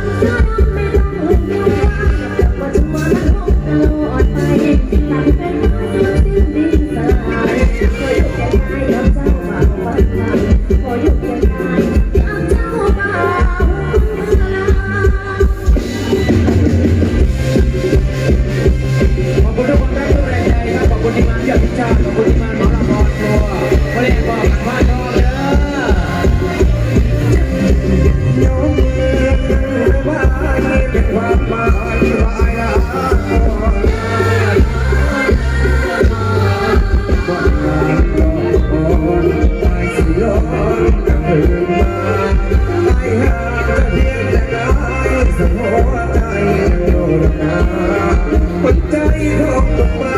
No. ใจของตัว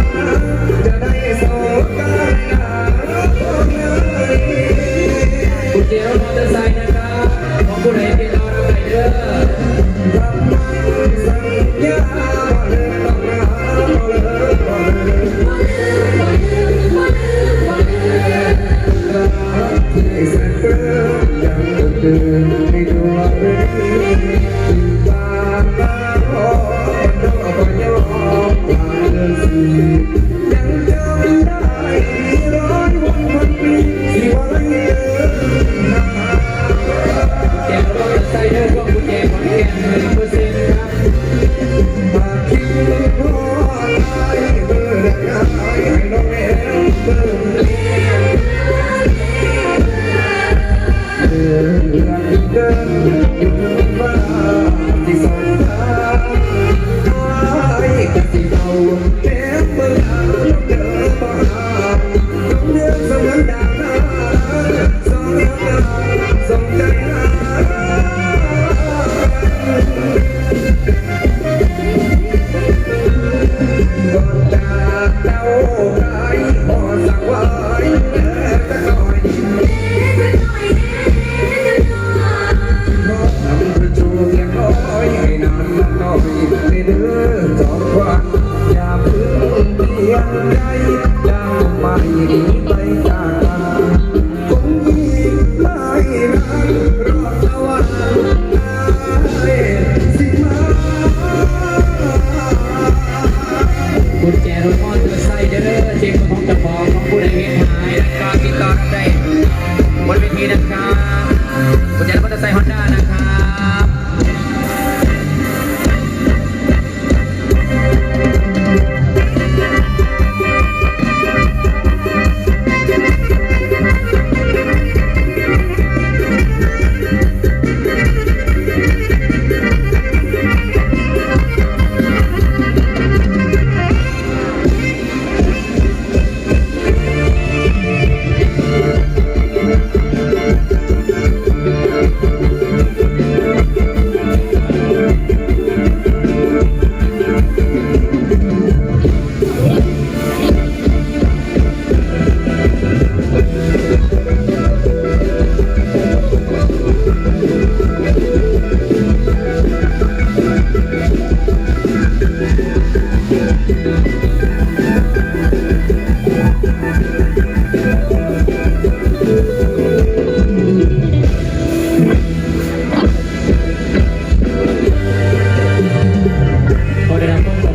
ใส่ฮอนด้านะครับ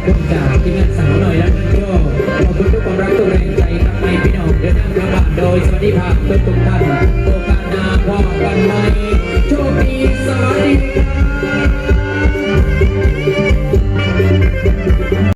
ขึ้จากทีมงานสาวหน่อยแล้วก็ขอบคุณทุกความรักทุกแรงใจครับในพี่น้องเดินทางกลับบ้าโดยสวัสดิภาพทุกทุกท่าน